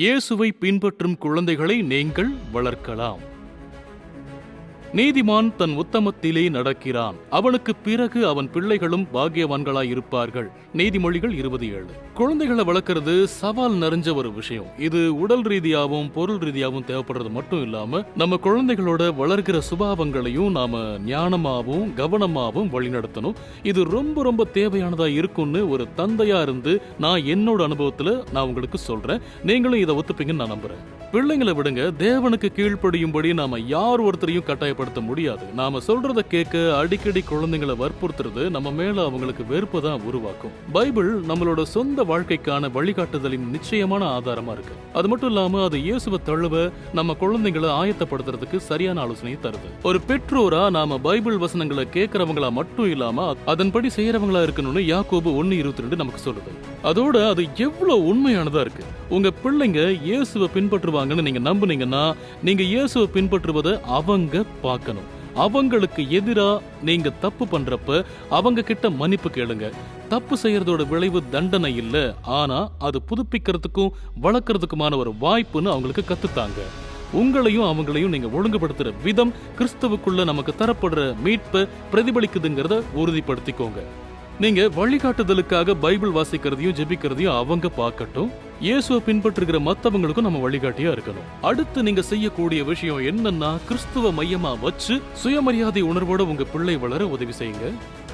இயேசுவை பின்பற்றும் குழந்தைகளை நீங்கள் வளர்க்கலாம். நீதிமான் தன் உத்தமத்திலே நடக்கிறான். அவனுக்கு பிறகு அவன் பிள்ளைகளும் பாக்கியவான்களாய் இருப்பார்கள் நீதிமொழிகள் இருபது ஏழு குழந்தைகளை வளர்க்கறது சவால் நிறைஞ்ச ஒரு விஷயம். இது உடல் ரீதியாகவும் பொருள் ரீதியாகவும் தேவைப்படுறது மட்டும் இல்லாம நம்ம குழந்தைகளோட வளர்க்கிற சுபாவங்களையும் நாம ஞானமாகவும் கவனமாகவும் வழிநடத்தணும். இது ரொம்ப ரொம்ப தேவையானதா இருக்கும்னு ஒரு தந்தையா இருந்து நான் என்னோட அனுபவத்துல நான் உங்களுக்கு சொல்றேன். நீங்களும் இதை ஒத்துப்பீங்கன்னு நான் நம்புறேன். பிள்ளைங்களை விடுங்க தேவனுக்கு கீழ்ப்படியும்படி நாம யார் ஒருத்தரையும் கட்டாயப்படுத்த முடியாது. நாம சொல்றத கேட்க அடிக்கடி குழந்தைங்களை வற்புறுத்துறது நம்ம மேல அவங்களுக்கு வெறுப்பு தான் உருவாக்கும். பைபிள் நம்மளோட சொந்த வாழ்க்கைக்கான வழிகாட்டுதலின் நிச்சயமான ஆதாரமா இருக்கு. அது மட்டும் இல்லாம அது இயேசுவை தழுவ நம்ம குழந்தைங்களை ஆயத்தப்படுத்துறதுக்கு சரியான ஆலோசனையை தருது. ஒரு பெற்றோரா நாம பைபிள் வசனங்களை கேட்கறவங்களா மட்டும் இல்லாம அதன்படி செய்யறவங்களா இருக்கணும்னு யாக்கோபு ஒன்னு இருபத்தி ரெண்டு நமக்கு சொல்லுது. அதோட அது எவ்வளவு உண்மையானதா இருக்கு. உங்க பிள்ளைங்க இயேசுவை பின்பற்றுவாங்கன்னு நீங்க நம்புனீங்கன்னா நீங்க இயேசுவை பின்பற்றுவதை அவங்க பார்க்கணும். அவங்களுக்கு எதிரா நீங்க தப்பு பண்றப்ப அவங்க கிட்ட மன்னிப்பு கேளுங்க. தப்பு செய்யறதோட விளைவு தண்டனை இல்லை. ஆனா அது புதுப்பிக்கிறதுக்கும் வளர்க்கறதுக்குமான ஒரு வாய்ப்புன்னு அவங்களுக்கு கத்துத்தாங்க. உங்களையும் அவங்களையும் நீங்க ஒழுங்குபடுத்துற விதம் கிறிஸ்துவுக்குள்ள நமக்கு தரப்படுற மீட்பை பிரதிபலிக்குதுங்கிறத உறுதிப்படுத்திக்கோங்க. நீங்க வழிகாட்டுதலுக்காக பைபிள் வாசிக்கிறதையும் ஜெபிக்கிறதையும் அவங்க பார்க்கட்டும். இயேசுவை பின்பற்றுகிற மத்தவங்களுக்கும் நம்ம வழிகாட்டியா இருக்கணும். அடுத்து நீங்க செய்யக்கூடிய விஷயம் என்னன்னா கிறிஸ்துவ மையமா வச்சு சுயமரியாதை உணர்வோட உங்க பிள்ளை வளர உதவி செய்யுங்க.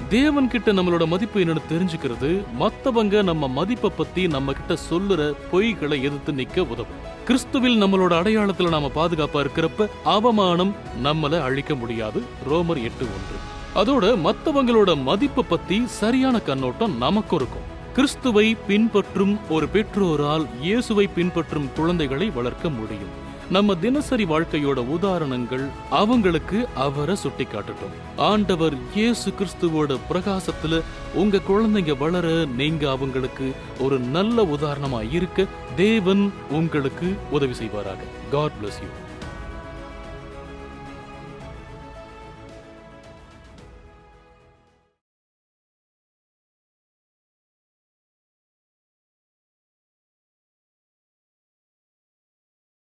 தேவன் கிட்ட நம்மளோட மதிப்பு என்னன்னு தெரிஞ்சுக்கிறது மத்தவங்க நம்ம மதிப்பை பத்தி நம்ம கிட்ட சொல்லுற பொய்களை எதிர்த்து நிக்க உதவும். கிறிஸ்துவில் நம்மளோட அடையாளத்துல நாம பாதுகாப்பா இருக்கிறப்ப அவமானம் நம்மள அழிக்க முடியாது. ரோமர் எட்டு ஒன்று. அதோட மத்தவங்களோட மதிப்பை பத்தி சரியான கண்ணோட்டம் நமக்கு இருக்கும். கிறிஸ்துவை பின்பற்றும் ஒரு பெற்றோரால் இயேசுவை பின்பற்றும் குழந்தைகளை வளர்க்க முடியும். நம்ம தினசரி வாழ்க்கையோட உதாரணங்கள் அவங்களுக்கு அவரை சுட்டி காட்டட்டும் ஆண்டவர் இயேசு கிறிஸ்துவோட பிரகாசத்துல உங்க குழந்தைங்க வளர நீங்க அவங்களுக்கு ஒரு நல்ல உதாரணமா இருக்க தேவன் உங்களுக்கு உதவி செய்வாராக. God bless you